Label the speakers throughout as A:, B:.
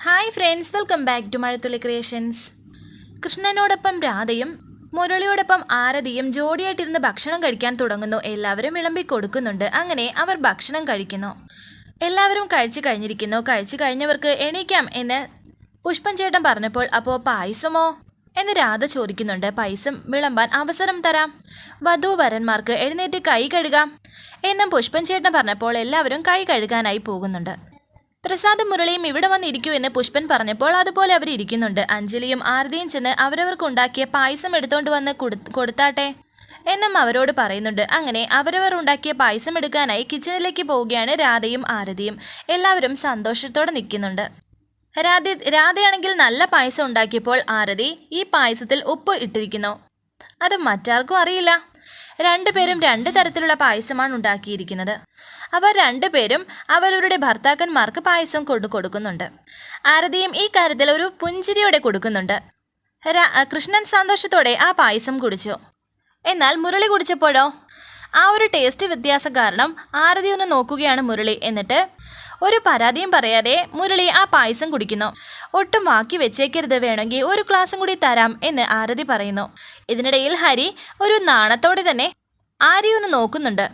A: Hi friends welcome back to Mazhathulli creations കൃഷ്ണനോടൊപ്പം രാധയും മുരളിയോടൊപ്പം ആരതിയും ജോഡിയായിട്ടിരുന്ന് ഭക്ഷണം കഴിക്കാൻ തുടങ്ങുന്നു. എല്ലാവരും വിളമ്പി കൊടുക്കുന്നുണ്ട്. അങ്ങനെ അവർ ഭക്ഷണം കഴിക്കുന്നു. എല്ലാവരും കഴിച്ചു കഴിഞ്ഞിരിക്കുന്നു. കഴിച്ചു കഴിഞ്ഞവർക്ക് എണീക്കാം എന്ന് പുഷ്പം ചേട്ടൻ പറഞ്ഞപ്പോൾ അപ്പോൾ പായസമോ? എന്ന് രാധ ചോദിക്കുന്നുണ്ട്. പായസം വിളമ്പാൻ അവസരം തരാം. വധൂവരന്മാർക്ക് എഴുന്നേറ്റ് കൈ കഴുകാം എന്നും പുഷ്പം ചേട്ടൻ പറഞ്ഞപ്പോൾ എല്ലാവരും കൈ കഴുകാനായി പോകുന്നുണ്ട്. പ്രസാദും മുരളിയും ഇവിടെ വന്നിരിക്കൂ എന്ന് പുഷ്പൻ പറഞ്ഞപ്പോൾ അതുപോലെ അവർ ഇരിക്കുന്നുണ്ട്. അഞ്ജലിയും ആരതിയും ചെന്ന് അവരവർക്കുണ്ടാക്കിയ പായസം എടുത്തോണ്ട് വന്ന് കൊടു- കൊടുത്താട്ടെ? എന്നും അവരോട് പറയുന്നുണ്ട്. അങ്ങനെ അവരവർ ഉണ്ടാക്കിയ പായസം എടുക്കാനായി കിച്ചണിലേക്ക് പോവുകയാണ് രാധയും ആരതിയും. എല്ലാവരും സന്തോഷത്തോടെ നിൽക്കുന്നുണ്ട്. രാധ രാധയാണെങ്കിൽ നല്ല പായസം ഉണ്ടാക്കിയപ്പോൾ ആരതി ഈ പായസത്തിൽ ഉപ്പ് ഇട്ടിരിക്കുന്നു. അത് മറ്റാർക്കും അറിയില്ല. രണ്ടുപേരും രണ്ട് തരത്തിലുള്ള പായസമാണ് ഉണ്ടാക്കിയിരിക്കുന്നത്. അവർ രണ്ടുപേരും അവരവരുടെ ഭർത്താക്കന്മാർക്ക് പായസം കൊണ്ടു കൊടുക്കുന്നുണ്ട്. ആരതിയും ഈ കാര്യത്തിൽ ഒരു പുഞ്ചിരിയോടെ കൊടുക്കുന്നുണ്ട്. കൃഷ്ണൻ സന്തോഷത്തോടെ ആ പായസം കുടിച്ചു. എന്നാൽ മുരളി കുടിച്ചപ്പോഴോ? ആ ഒരു ടേസ്റ്റ് വ്യത്യാസം കാരണം ആരതി ഒന്ന് നോക്കുകയാണ് മുരളി. എന്നിട്ട് ഒരു പരാതിയും പറയാതെ മുരളി ആ പായസം കുടിക്കുന്നു. ഒട്ടും ബാക്കി വെച്ചേക്കരുത്. വേണമെങ്കിൽ ഒരു ഗ്ലാസും കൂടി തരാം എന്ന് ആരതി പറയുന്നു. ഇതിനിടയിൽ ഹരി ഒരു നാണത്തോടെ തന്നെ ആര്യ ഒന്ന് നോക്കുന്നുണ്ട്.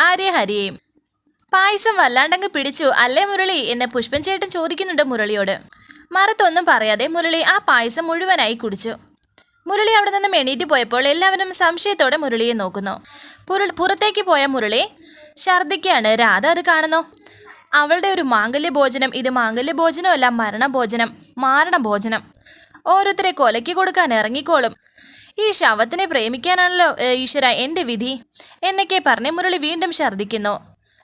A: ആര്യ ഹരിയെയും. പായസം വല്ലാണ്ടങ്ങ് പിടിച്ചു. അല്ലേ മുരളി? എന്ന് പുഷ്പൻ ചേട്ടൻ ചോദിക്കുന്നുണ്ട് മുരളിയോട്. മറത്തൊന്നും പറയാതെ മുരളി ആ പായസം മുഴുവനായി കുടിച്ചു. മുരളി അവിടെ നിന്നും എണീറ്റ് പോയപ്പോൾ എല്ലാവരും സംശയത്തോടെ മുരളിയെ നോക്കുന്നു. പുറത്തേക്ക് പോയ മുരളി ഛർദിക്കാണ്. രാധ അത് കാണുന്നു. അവളുടെ ഒരു മാംഗല്യ ഭോജനം ഇത് മാംഗല്യ ഭോജനമല്ല മരണഭോജനം. മാരണഭോജനം. ഓരോരുത്തരെ കൊലയ്ക്ക് കൊടുക്കാൻ ഇറങ്ങിക്കോളും. ഈ ശവത്തിനെ പ്രേമിക്കാനാണല്ലോ ഈശ്വര എന്റെ വിധി. എന്നൊക്കെ പറഞ്ഞ് മുരളി വീണ്ടും ഛർദ്ദിക്കുന്നു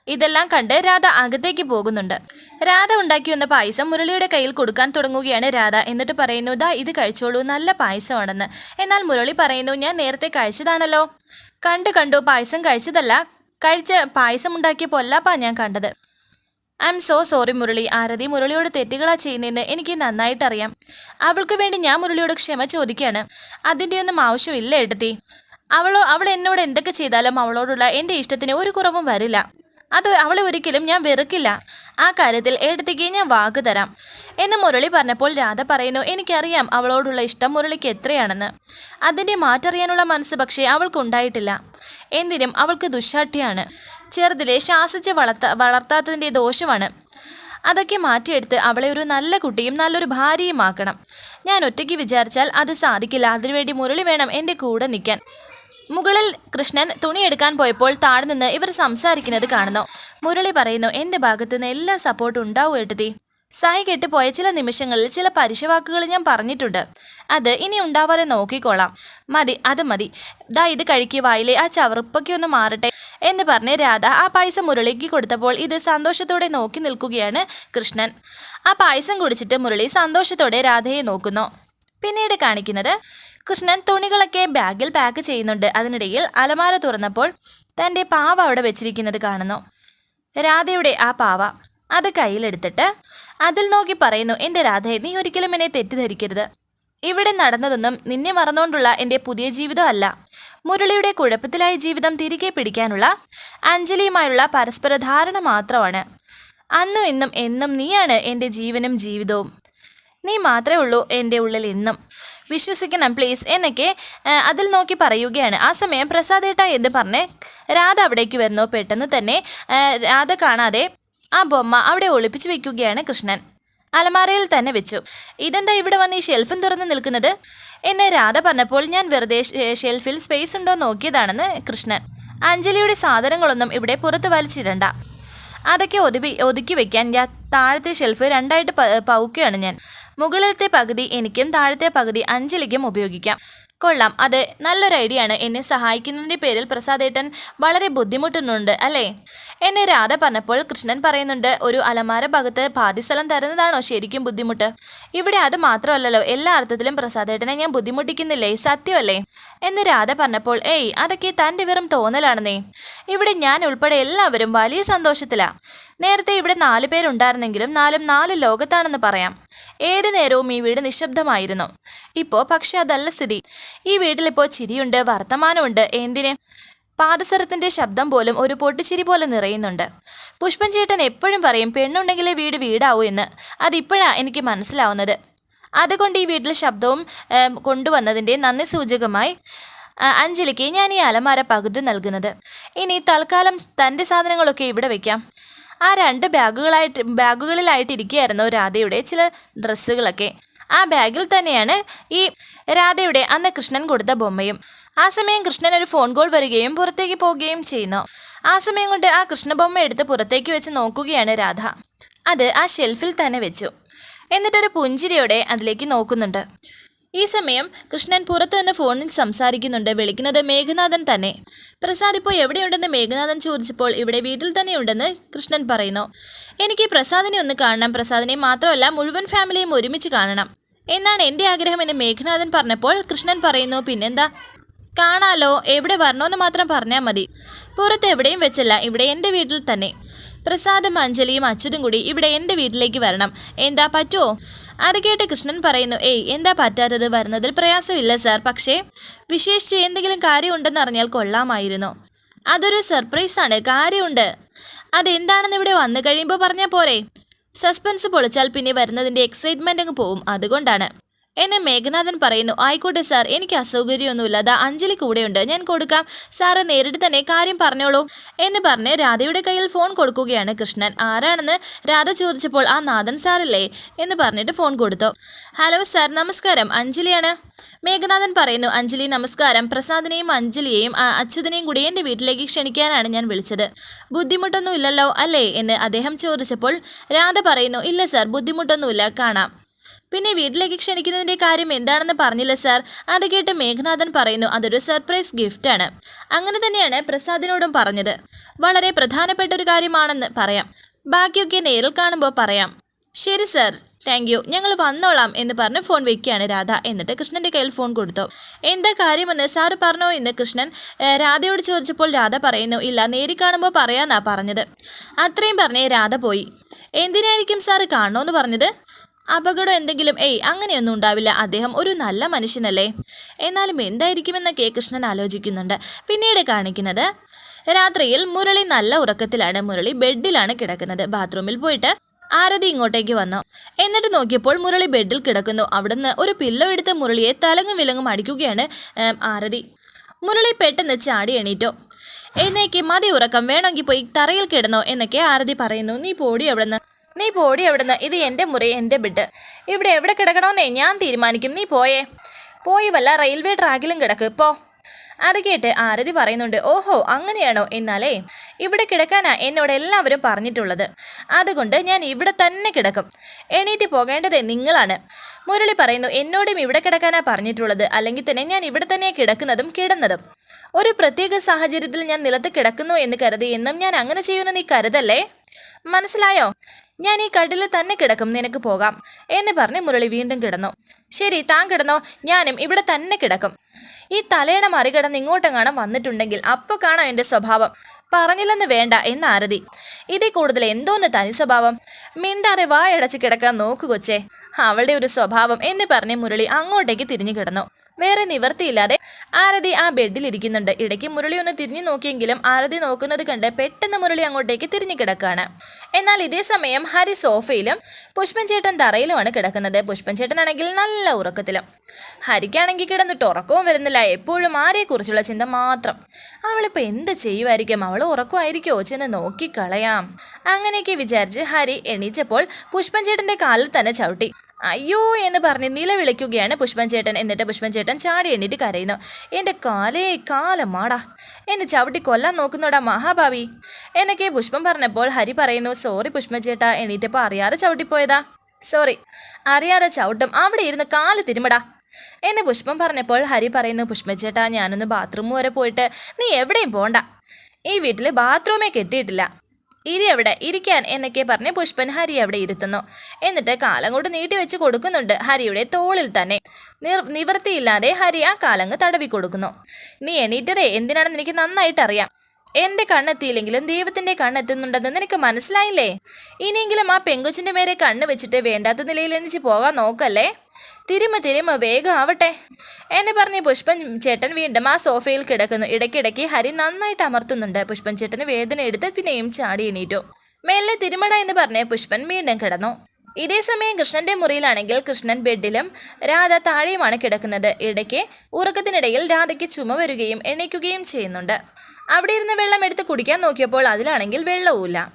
A: ഇതെല്ലാം കണ്ട് രാധ അകത്തേക്ക് പോകുന്നുണ്ട്. രാധ ഉണ്ടാക്കി വന്ന പായസം മുരളിയുടെ കയ്യിൽ കൊടുക്കാൻ തുടങ്ങുകയാണ് രാധ. എന്നിട്ട് പറയുന്നു ദാ ഇത് കഴിച്ചോളൂ നല്ല പായസമാണെന്ന്. എന്നാൽ മുരളി പറയുന്നു ഞാൻ നേരത്തെ കഴിച്ചതാണല്ലോ. കണ്ടു കണ്ടു പായസം കഴിച്ചതല്ല. കഴിച്ച പായസം ഉണ്ടാക്കിയ പൊല്ലാപ്പാ ഞാൻ കണ്ടത്. I'm so sorry Murali. Aarathi മുരളിയോട് തെറ്റുകളാ ചെയ്യുന്നതെന്ന് എനിക്ക് നന്നായിട്ടറിയാം. അവൾക്ക് വേണ്ടി ഞാൻ മുരളിയോട് ക്ഷമ ചോദിക്കുകയാണ്. അതിന്റെ ഒന്നും ആവശ്യമില്ല എടുത്തി അവളോ അവൾ എന്നോട് എന്തൊക്കെ ചെയ്താലും അവളോടുള്ള എന്റെ ഇഷ്ടത്തിന് ഒരു കുറവും വരില്ല. അത് അവളെ ഒരിക്കലും ഞാൻ വെറുക്കില്ല. ആ കാര്യത്തിൽ ഏടത്തേക്ക് ഞാൻ വാക്ക് തരാം. എന്ന് മുരളി പറഞ്ഞപ്പോൾ രാധ പറയുന്നു എനിക്കറിയാം അവളോടുള്ള ഇഷ്ടം മുരളിക്ക് എത്രയാണെന്ന്. അതിന്റെ മാറ്ററിയാനുള്ള മനസ്സ് പക്ഷേ അവൾക്കുണ്ടായിട്ടില്ല. എന്തിനും അവൾക്ക് ദുശാഠ്യാണ്. ചെറുതിലെ ശാസിച്ച് വളർത്ത വളർത്താത്തതിന്റെ ദോഷമാണ്. അതൊക്കെ മാറ്റിയെടുത്ത് അവളെ ഒരു നല്ല കുട്ടിയും നല്ലൊരു ഭാര്യയും ആക്കണം. ഞാൻ ഒറ്റയ്ക്ക് വിചാരിച്ചാൽ അത് സാധിക്കില്ല. അതിനുവേണ്ടി മുരളി വേണം എന്റെ കൂടെ നിൽക്കാൻ. മുകളിൽ കൃഷ്ണൻ തുണിയെടുക്കാൻ പോയപ്പോൾ താഴെ നിന്ന് ഇവർ സംസാരിക്കുന്നത് കാണുന്നു. മുരളി പറയുന്നു എന്റെ ഭാഗത്ത് നിന്ന് എല്ലാ സപ്പോർട്ടും ഉണ്ടാവും എട്ടുതി സായി കെട്ടുപോയ ചില നിമിഷങ്ങളിൽ ചില പരിശവാക്കുകൾ ഞാൻ പറഞ്ഞിട്ടുണ്ട്. അത് ഇനി ഉണ്ടാവാതെ നോക്കിക്കോളാം. മതി അത് മതി. ദാ ഇത് കഴിക്കുക വായിലെ ആ ചവറുപ്പൊക്കെ ഒന്ന് മാറട്ടെ എന്ന് പറഞ്ഞ് രാധ ആ പായസം മുരളിക്ക് കൊടുത്തപ്പോൾ ഇത് സന്തോഷത്തോടെ നോക്കി നിൽക്കുകയാണ് കൃഷ്ണൻ. ആ പായസം കുടിച്ചിട്ട് മുരളി സന്തോഷത്തോടെ രാധയെ നോക്കുന്നു. പിന്നീട് കാണിക്കുന്നത് കൃഷ്ണൻ തുണികളൊക്കെ ബാഗിൽ പാക്ക് ചെയ്യുന്നുണ്ട്. അതിനിടയിൽ അലമാര തുറന്നപ്പോൾ തന്റെ പാവ അവിടെ വെച്ചിരിക്കുന്നത് കാണുന്നു. രാധയുടെ ആ പാവ അത് കയ്യിലെടുത്തിട്ട് അതിൽ നോക്കി പറയുന്നു എന്റെ രാധയെ നീ ഒരിക്കലും എന്നെ തെറ്റിദ്ധരിക്കരുത്. ഇവിടെ നടന്നതൊന്നും നിന്നെ മറന്നുകൊണ്ടുള്ള എന്റെ പുതിയ ജീവിതം അല്ല. മുരളിയുടെ കുഴപ്പത്തിലായ ജീവിതം തിരികെ പിടിക്കാനുള്ള അഞ്ജലിയുമായുള്ള പരസ്പര ധാരണ മാത്രമാണ്. അന്നും ഇന്നും എന്നും നീയാണ് എന്റെ ജീവനും ജീവിതവും. നീ മാത്രമേ ഉള്ളൂ എന്റെ ഉള്ളിൽ എന്നും വിശ്വസിക്കണം പ്ലീസ് എന്നൊക്കെ അതിൽ നോക്കി പറയുകയാണ്. ആ സമയം പ്രസാദേട്ട എന്ന് പറഞ്ഞ് രാധ അവിടേക്ക് വരുന്നു. പെട്ടെന്ന് തന്നെ രാധ കാണാതെ ആ ബൊമ്മ അവിടെ ഒളിപ്പിച്ചു വെക്കുകയാണ് കൃഷ്ണൻ. അലമാരയിൽ തന്നെ വെച്ചു. ഇതെന്താ ഇവിടെ വന്ന് ഈ ഷെൽഫും തുറന്ന് നിൽക്കുന്നത്? എന്നെ രാധ പറഞ്ഞപ്പോൾ ഞാൻ വെറുതെ ഷെൽഫിൽ സ്പേസ് ഉണ്ടോ നോക്കിയതാണെന്ന് കൃഷ്ണൻ. അഞ്ജലിയുടെ സാധനങ്ങളൊന്നും ഇവിടെ പുറത്ത് വലിച്ചിടണ്ട. അതൊക്കെ ഒതുവി ഒതുക്കി വെക്കാൻ ഞാൻ താഴത്തെ ഷെൽഫ് രണ്ടായിട്ട് പൗക്കുകയാണ് ഞാൻ. മുകളിലത്തെ പകുതി എനിക്കും താഴത്തെ പകുതി അഞ്ജലിക്കും ഉപയോഗിക്കാം. കൊള്ളാം. അത് നല്ലൊരു ഐഡിയ ആണ്. എന്നെ സഹായിക്കുന്നതിന്റെ പേരിൽ പ്രസാദേട്ടൻ വളരെ ബുദ്ധിമുട്ടുന്നുണ്ട് അല്ലേ? എന്നെ രാധ പറഞ്ഞപ്പോൾ കൃഷ്ണൻ പറയുന്നുണ്ട് ഒരു അലമാര ഭാഗത്ത് പാതി സ്ഥലം തരുന്നതാണോ ശരിക്കും ബുദ്ധിമുട്ട്? ഇവിടെ അത് മാത്രമല്ലല്ലോ. എല്ലാ അർത്ഥത്തിലും പ്രസാദേട്ടനെ ഞാൻ ബുദ്ധിമുട്ടിക്കുന്നില്ലേ? സത്യമല്ലേ? എന്ന് രാധ പറഞ്ഞപ്പോൾ ഏയ് അതൊക്കെ തന്റെ വെറും തോന്നലാണെന്നേ. ഇവിടെ ഞാൻ ഉൾപ്പെടെ എല്ലാവരും വലിയ സന്തോഷത്തിലാ. നേരത്തെ ഇവിടെ നാല് പേരുണ്ടായിരുന്നെങ്കിലും നാലും നാല് ലോകത്താണെന്ന് പറയാം. ഏത് നേരവും ഈ വീട് നിശബ്ദമായിരുന്നു. ഇപ്പോ പക്ഷെ അതല്ല സ്ഥിതി. ഈ വീട്ടിലിപ്പോൾ ചിരിയുണ്ട് വർത്തമാനമുണ്ട്. എന്തിന്? പാദസരത്തിന്റെ ശബ്ദം പോലും ഒരു പൊട്ടിച്ചിരി പോലെ നിറയുന്നുണ്ട്. പുഷ്പൻ ചേട്ടൻ എപ്പോഴും പറയും പെണ്ണുണ്ടെങ്കിലേ വീട് വീടാവൂ എന്ന്. അതിപ്പോഴാ എനിക്ക് മനസ്സിലാവുന്നത്. അതുകൊണ്ട് ഈ വീട്ടിലെ ശബ്ദവും കൊണ്ടുവന്നതിന്റെ നന്ദി സൂചകമായി അഞ്ജലിക്ക് ഞാൻ ഈ അലമാര പകുതി നൽകുന്നത്. ഇനി തൽക്കാലം തന്റെ സാധനങ്ങളൊക്കെ ഇവിടെ വെക്കാം. ആ രണ്ട് ബാഗുകളായിട്ട് ബാഗുകളിലായിട്ട് ഇരിക്കുകയായിരുന്നു രാധയുടെ ചില ഡ്രസ്സുകളൊക്കെ. ആ ബാഗിൽ തന്നെയാണ് ഈ രാധയുടെ അന്ന് കൃഷ്ണൻ കൊടുത്ത ബൊമ്മയും. ആ സമയം കൃഷ്ണൻ ഒരു ഫോൺ കോൾ വരികയും പുറത്തേക്ക് പോവുകയും ചെയ്യുന്നു. ആ സമയം കൊണ്ട് ആ കൃഷ്ണബൊമ്മ എടുത്ത് പുറത്തേക്ക് വെച്ച് നോക്കുകയാണ് രാധ. അത് ആ ഷെൽഫിൽ തന്നെ വെച്ചു. എന്നിട്ടൊരു പുഞ്ചിരിയോടെ അതിലേക്ക് നോക്കുന്നുണ്ട്. ഈ സമയം കൃഷ്ണൻ പുറത്തു നിന്ന് ഫോണിൽ സംസാരിക്കുന്നുണ്ട്. വിളിക്കുന്നത് മേഘനാഥൻ തന്നെ. പ്രസാദ് ഇപ്പോൾ എവിടെയുണ്ടെന്ന് മേഘനാഥൻ ചോദിച്ചപ്പോൾ ഇവിടെ വീട്ടിൽ തന്നെയുണ്ടെന്ന് കൃഷ്ണൻ പറയുന്നു. എനിക്ക് പ്രസാദിനെ ഒന്ന് കാണണം. പ്രസാദിനെ മാത്രമല്ല മുഴുവൻ ഫാമിലിയും ഒരുമിച്ച് കാണണം. എന്നാണ് എന്റെ ആഗ്രഹമെന്ന് മേഘനാഥൻ പറഞ്ഞപ്പോൾ കൃഷ്ണൻ പറയുന്നു പിന്നെന്താ? കാണാലോ? എവിടെ വരണമെന്ന് മാത്രം പറഞ്ഞാൽ മതി. പുറത്ത് എവിടെയും വെച്ചല്ല ഇവിടെ എന്റെ വീട്ടിൽ തന്നെ. പ്രസാദും അഞ്ജലിയും അച്യുതും കൂടി ഇവിടെ എന്റെ വീട്ടിലേക്ക് വരണം. എന്താ പറ്റുമോ? അത് കേട്ട് കൃഷ്ണൻ പറയുന്നു ഏയ് എന്താ പറ്റാത്തത്? വരുന്നതിൽ പ്രയാസമില്ല സർ. പക്ഷേ വിശേഷിച്ച് എന്തെങ്കിലും കാര്യമുണ്ടെന്ന് അറിഞ്ഞാൽ കൊള്ളാമായിരുന്നു. അതൊരു സർപ്രൈസാണ് കാര്യമുണ്ട്. അതെന്താണെന്ന് ഇവിടെ വന്നു കഴിയുമ്പോൾ പറഞ്ഞാൽ പോരെ. സസ്പെൻസ് പൊളിച്ചാൽ പിന്നെ വരുന്നതിന്റെ എക്സൈറ്റ്മെന്റ് അങ്ങ് പോവും. അതുകൊണ്ടാണ്. എന്നെ മേഘനാഥൻ പറയുന്നു ആയിക്കോട്ടെ സാർ എനിക്ക് അസൗകര്യമൊന്നുമില്ല. അതാ അഞ്ജലി കൂടെയുണ്ട്. ഞാൻ കൊടുക്കാം. സാറ് നേരിട്ട് തന്നെ കാര്യം പറഞ്ഞോളൂ. എന്ന് പറഞ്ഞ് രാധയുടെ കയ്യിൽ ഫോൺ കൊടുക്കുകയാണ് കൃഷ്ണൻ. ആരാണെന്ന്? രാധ ചോദിച്ചപ്പോൾ ആ നാഥൻ സാറല്ലേ? എന്ന് പറഞ്ഞിട്ട് ഫോൺ കൊടുത്തു. ഹലോ സാർ നമസ്കാരം. അഞ്ജലിയാണ്. മേഘനാഥൻ പറയുന്നു അഞ്ജലി നമസ്കാരം. പ്രസാദിനെയും അഞ്ജലിയെയും അച്യുതനെയും കൂടി എന്റെ വീട്ടിലേക്ക് ക്ഷണിക്കാനാണ് ഞാൻ വിളിച്ചത്. ബുദ്ധിമുട്ടൊന്നുമില്ലല്ലോ അല്ലേ? എന്ന് അദ്ദേഹം ചോദിച്ചപ്പോൾ രാധ പറയുന്നു ഇല്ല സാർ ബുദ്ധിമുട്ടൊന്നുമില്ല. കാണാം. പിന്നെ വീട്ടിലേക്ക് ക്ഷണിക്കുന്നതിന്റെ കാര്യം എന്താണെന്ന് പറഞ്ഞില്ല സാർ അത് കേട്ട് മേഘനാഥൻ പറയുന്നു അതൊരു സർപ്രൈസ് ഗിഫ്റ്റാണ് അങ്ങനെ തന്നെയാണ് പ്രസാദിനോടും പറഞ്ഞത്. വളരെ പ്രധാനപ്പെട്ട ഒരു കാര്യമാണെന്ന് പറയാം. ബാക്കിയൊക്കെ നേരിൽ കാണുമ്പോൾ പറയാം. ശരി സർ താങ്ക് യു ഞങ്ങൾ വന്നോളാം എന്ന് പറഞ്ഞ് ഫോൺ വെക്കുകയാണ് രാധ. എന്നിട്ട് കൃഷ്ണന്റെ കയ്യിൽ ഫോൺ കൊടുത്തു. എന്താ കാര്യമെന്ന് സാറ് പറഞ്ഞോ? എന്ന് കൃഷ്ണൻ രാധയോട് ചോദിച്ചപ്പോൾ രാധ പറയുന്നു ഇല്ല നേരി കാണുമ്പോൾ പറയാനാ പറഞ്ഞത്. അത്രയും പറഞ്ഞേ രാധ പോയി. എന്തിനായിരിക്കും സാറ് കാണണമെന്ന് പറഞ്ഞത്? അപകടം എന്തെങ്കിലും ഏയ് അങ്ങനെയൊന്നും ഉണ്ടാവില്ല. അദ്ദേഹം ഒരു നല്ല മനുഷ്യനല്ലേ? എന്നാലും എന്തായിരിക്കുമെന്ന് കെ കൃഷ്ണൻ ആലോചിക്കുന്നുണ്ട്. പിന്നീട് കാണിക്കുന്നത് രാത്രിയിൽ മുരളി നല്ല ഉറക്കത്തിലാണ്. മുരളി ബെഡിലാണ് കിടക്കുന്നത്. ബാത്റൂമിൽ പോയിട്ട് ആരതി ഇങ്ങോട്ടേക്ക് വന്നു. എന്നിട്ട് നോക്കിയപ്പോൾ മുരളി ബെഡിൽ കിടക്കുന്നു. അവിടുന്ന് ഒരു പില്ലോ എടുത്ത് മുരളിയെ തലങ്ങും വിലങ്ങും അടിക്കുകയാണ് ആരതി. മുരളി പെട്ടെന്ന് ചാടി എണീറ്റു. എന്നേക്ക് മതി ഉറക്കം. വേണമെങ്കിൽ പോയി തറയിൽ കിടന്നോ എന്നൊക്കെ ആരതി പറയുന്നു. നീ പോടി എവിടുന്ന് നീ പോടി എവിടുന്ന് ഇത് എന്റെ മുറി എന്റെ ബെഡ് ഇവിടെ എവിടെ കിടക്കണമെന്നേ ഞാൻ തീരുമാനിക്കും. നീ പോയേ. പോയി വല്ല റെയിൽവേ ട്രാക്കിലും കിടക്ക്. പോ. അത് കേട്ട് ആരതി പറയുന്നുണ്ട് ഓഹോ അങ്ങനെയാണോ? എന്നാലേ ഇവിടെ കിടക്കാനാ എന്നോട് എല്ലാവരും പറഞ്ഞിട്ടുള്ളത്. അതുകൊണ്ട് ഞാൻ ഇവിടെ തന്നെ കിടക്കും. എണീറ്റ് പോകേണ്ടത് നിങ്ങളാണ്. മുരളി പറയുന്നു എന്നോടും ഇവിടെ കിടക്കാനാ പറഞ്ഞിട്ടുള്ളത്. അല്ലെങ്കിൽ തന്നെ ഞാൻ ഇവിടെ തന്നെ കിടക്കുന്നതും കിടന്നതും. ഒരു പ്രത്യേക സാഹചര്യത്തിൽ ഞാൻ നിലത്ത് കിടക്കുന്നു എന്ന് കരുതി എന്നും ഞാൻ അങ്ങനെ ചെയ്യുമെന്ന് നീ കരുതല്ലേ? മനസ്സിലായോ? ഞാൻ ഈ കട്ടിലിൽ തന്നെ കിടക്കും നിനക്ക് പോകാം എന്ന് പറഞ്ഞ് മുരളി വീണ്ടും കിടന്നു. ശരി താൻ കിടന്നോ ഞാനും ഇവിടെ തന്നെ കിടക്കും. ഈ തലയണ മറികടന്ന് ഇങ്ങോട്ടെങ്ങാണം വന്നിട്ടുണ്ടെങ്കിൽ അപ്പോൾ കാണാം എന്റെ സ്വഭാവം. പറഞ്ഞില്ലെന്ന് വേണ്ട എന്ന് ആരതി. ഇതിൽ കൂടുതൽ എന്തോന്ന് തനി സ്വഭാവം? മിണ്ടാതെ വായടച്ച് കിടക്കാൻ നോക്കു കൊച്ചേ. അവളുടെ ഒരു സ്വഭാവം എന്ന് പറഞ്ഞ് മുരളി അങ്ങോട്ടേക്ക് തിരിഞ്ഞു കിടന്നു. വേറെ നിവർത്തിയില്ലാതെ ആരതി ആ ബെഡിൽ ഇരിക്കുന്നുണ്ട്. ഇടയ്ക്ക് മുരളി ഒന്ന് തിരിഞ്ഞു നോക്കിയെങ്കിലും ആരതി നോക്കുന്നത് കണ്ട് പെട്ടെന്ന് മുരളി അങ്ങോട്ടേക്ക് തിരിഞ്ഞു കിടക്കുകയാണ് എന്നാൽ ഇതേ സമയം ഹരി സോഫയിലും പുഷ്പൻ ചേട്ടൻ തറയിലുമാണ് കിടക്കുന്നത്. പുഷ്പൻ ചേട്ടനാണെങ്കിൽ നല്ല ഉറക്കത്തിലും. ഹരിക്കാണെങ്കിൽ കിടന്നിട്ട് ഉറക്കവും വരുന്നില്ല. എപ്പോഴും ആരെക്കുറിച്ചുള്ള ചിന്ത മാത്രം. അവളിപ്പോൾ എന്ത് ചെയ്യുമായിരിക്കും? അവൾ ഉറക്കമായിരിക്കുമോ ചെന്ന് നോക്കിക്കളയാം. അങ്ങനെയൊക്കെ വിചാരിച്ച് ഹരി എണീച്ചപ്പോൾ പുഷ്പൻ ചേട്ടന്റെ കാലിൽ തന്നെ ചവിട്ടി. അയ്യോ എന്ന് പറഞ്ഞ് നിലവിളിക്കുകയാണ് പുഷ്പൻ ചേട്ടൻ. എന്നിട്ട് പുഷ്പൻ ചേട്ടൻ ചാടി എണ്ണിട്ട് കരയുന്നു. എന്റെ കാലേ കാലമാടാ. എന്നെ ചവിട്ടി കൊല്ലാൻ നോക്കുന്നോടാ മഹാഭാവി. എന്നൊക്കെ പുഷ്പം പറഞ്ഞപ്പോൾ ഹരി പറയുന്നു സോറി പുഷ്പൻ ചേട്ടാ എണീറ്റപ്പോൾ അറിയാതെ ചവിട്ടിപ്പോയതാ. സോറി അറിയാതെ ചവിട്ടും. അവിടെ ഇരുന്ന് കാൽ തിരുമടാ. എന്ന് പുഷ്പം പറഞ്ഞപ്പോൾ ഹരി പറയുന്നു പുഷ്പച്ചേട്ടാ ഞാനൊന്ന് ബാത്റൂം വരെ പോയിട്ട് നീ എവിടെയും പോണ്ട. ഈ വീട്ടിൽ ബാത്റൂമേ കെട്ടിയിട്ടില്ല. ഇരി എവിടെ? ഇരിക്കാൻ എന്നൊക്കെ പറഞ്ഞ് പുഷ്പൻ ഹരി അവിടെ ഇരുത്തുന്നു. എന്നിട്ട് കാലം കൊണ്ട് നീട്ടിവെച്ച് കൊടുക്കുന്നുണ്ട് ഹരിയുടെ തോളിൽ തന്നെ. നിർ നിവൃത്തിയില്ലാതെ ഹരി ആ കാലങ്ങ് തടവി കൊടുക്കുന്നു. നീ എണീറ്റതേ എന്തിനാണെന്ന് എനിക്ക് നന്നായിട്ട് അറിയാം എന്റെ കണ്ണെത്തിയില്ലെങ്കിലും ദൈവത്തിന്റെ കണ്ണെത്തുന്നുണ്ടെന്ന് നിനക്ക് മനസ്സിലായില്ലേ? ഇനിയെങ്കിലും ആ പെങ്കുച്ചിന്റെ മേരെ കണ്ണ് വെച്ചിട്ട് വേണ്ടാത്ത നിലയിൽ എണീച്ച് പോകാൻ നോക്കല്ലേ? തിരുമ തിരുമ വേഗം ആവട്ടെ. എന്ന് പറഞ്ഞ് പുഷ്പൻ ചേട്ടൻ വീണ്ടും ആ സോഫയിൽ കിടക്കുന്നു. ഇടയ്ക്കിടയ്ക്ക് ഹരി നന്നായിട്ട് അമർത്തുന്നുണ്ട്. പുഷ്പൻ ചേട്ടന് വേദന എടുത്ത് പിന്നെയും ചാടി എണീറ്റു. മെല്ലെ തിരുമണ എന്ന് പറഞ്ഞ് പുഷ്പൻ വീണ്ടും കിടന്നു. ഇതേ സമയം കൃഷ്ണന്റെ മുറിയിലാണെങ്കിൽ കൃഷ്ണൻ ബെഡിലും രാധ താഴെയുമാണ് കിടക്കുന്നത്. ഇടയ്ക്ക് ഉറക്കത്തിനിടയിൽ രാധയ്ക്ക് ചുമ വരികയും എണീക്കുകയും ചെയ്യുന്നുണ്ട്. അവിടെ ഇരുന്ന് വെള്ളം എടുത്ത് കുടിക്കാൻ നോക്കിയപ്പോൾ അതിലാണെങ്കിൽ വെള്ളവുമില്ല.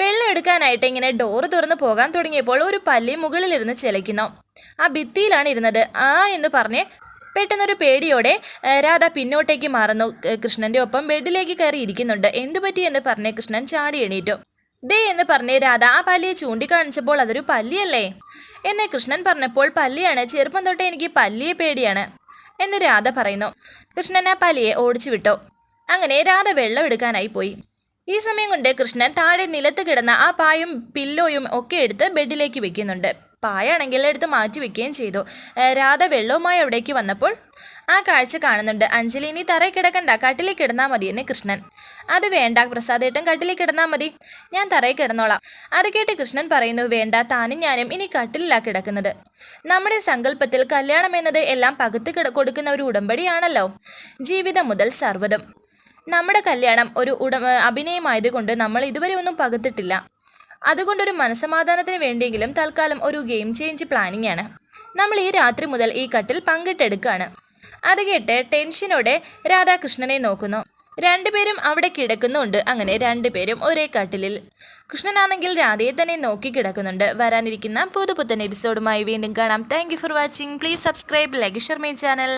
A: വെള്ളം എടുക്കാനായിട്ട് ഇങ്ങനെ ഡോറ് തുറന്ന് പോകാൻ തുടങ്ങിയപ്പോൾ ഒരു പല്ലി മുകളിലിരുന്ന് ചിലയ്ക്കുന്നു. ആ ഭിത്തിയിലാണ് ഇരുന്നത്. ആ എന്ന് പറഞ്ഞ് പെട്ടെന്നൊരു പേടിയോടെ രാധ പിന്നോട്ടേക്ക് മാറുന്നു. കൃഷ്ണന്റെ ഒപ്പം ബെഡിലേക്ക് കയറി ഇരിക്കുന്നുണ്ട്. എന്തുപറ്റി എന്ന് പറഞ്ഞ് കൃഷ്ണൻ ചാടി എണീറ്റു. ദേ എന്ന് പറഞ്ഞ് രാധ ആ പല്ലിയെ ചൂണ്ടിക്കാണിച്ചപ്പോൾ അതൊരു പല്ലിയല്ലേ? എന്നെ കൃഷ്ണൻ പറഞ്ഞപ്പോൾ പല്ലിയാണ്. ചെറുപ്പം തൊട്ടേ എനിക്ക് പല്ലിയെ പേടിയാണ് എന്ന് രാധ പറയുന്നു. കൃഷ്ണൻ ആ പല്ലിയെ ഓടിച്ചു വിട്ടു അങ്ങനെ രാധ വെള്ളം എടുക്കാനായി പോയി. ഈ സമയം കൊണ്ട് കൃഷ്ണൻ താഴെ നിലത്ത് കിടന്ന ആ പായും പില്ലോയും ഒക്കെ എടുത്ത് ബെഡിലേക്ക് വെക്കുന്നുണ്ട്. പായാണെങ്കിൽ എടുത്ത് മാറ്റി വെക്കുകയും ചെയ്തു. രാധ വെള്ളവുമായി അവിടേക്ക് വന്നപ്പോൾ ആ കാഴ്ച കാണുന്നുണ്ട്. അഞ്ജലി നീ തറയിൽ കിടക്കണ്ട കട്ടിലേക്ക് കിടന്നാൽ മതി എന്ന് കൃഷ്ണൻ. അത് വേണ്ട പ്രസാദേട്ടൻ കട്ടിലേക്ക് കിടന്നാൽ മതി. ഞാൻ തറയിൽ കിടന്നോളാം. അത് കേട്ട് കൃഷ്ണൻ പറയുന്നു വേണ്ട താനും ഞാനും ഇനി കട്ടിലിലാ കിടക്കുന്നത്. നമ്മുടെ സങ്കല്പത്തിൽ കല്യാണം എന്നത് എല്ലാം പകുത്ത് കിട കൊടുക്കുന്ന ഒരു ഉടമ്പടിയാണല്ലോ. ജീവിതം മുതൽ സർവതും. നമ്മുടെ കല്യാണം ഒരു ഉട അഭിനയമായതുകൊണ്ട് നമ്മൾ ഇതുവരെ ഒന്നും പകുത്തിട്ടില്ല. അതുകൊണ്ടൊരു മനസമാധാനത്തിന് വേണ്ടിയെങ്കിലും തൽക്കാലം ഒരു ഗെയിം ചേഞ്ച് പ്ലാനിങ് ആണ്. നമ്മൾ ഈ രാത്രി മുതൽ ഈ കട്ടിൽ പങ്കിട്ടെടുക്കുകയാണ് അത് കേട്ട് ടെൻഷനോടെ രാധാകൃഷ്ണനെ നോക്കുന്നു. രണ്ടുപേരും അവിടെ കിടക്കുന്നുണ്ട്. അങ്ങനെ രണ്ടുപേരും ഒരേ കട്ടിലിൽ കൃഷ്ണനാണെങ്കിൽ രാധയെ തന്നെ നോക്കി കിടക്കുന്നുണ്ട്. വരാനിരിക്കുന്ന പുതുപുത്തൻ എപ്പിസോഡുമായി വീണ്ടും കാണാം. Thank for watching please subscribe like my channel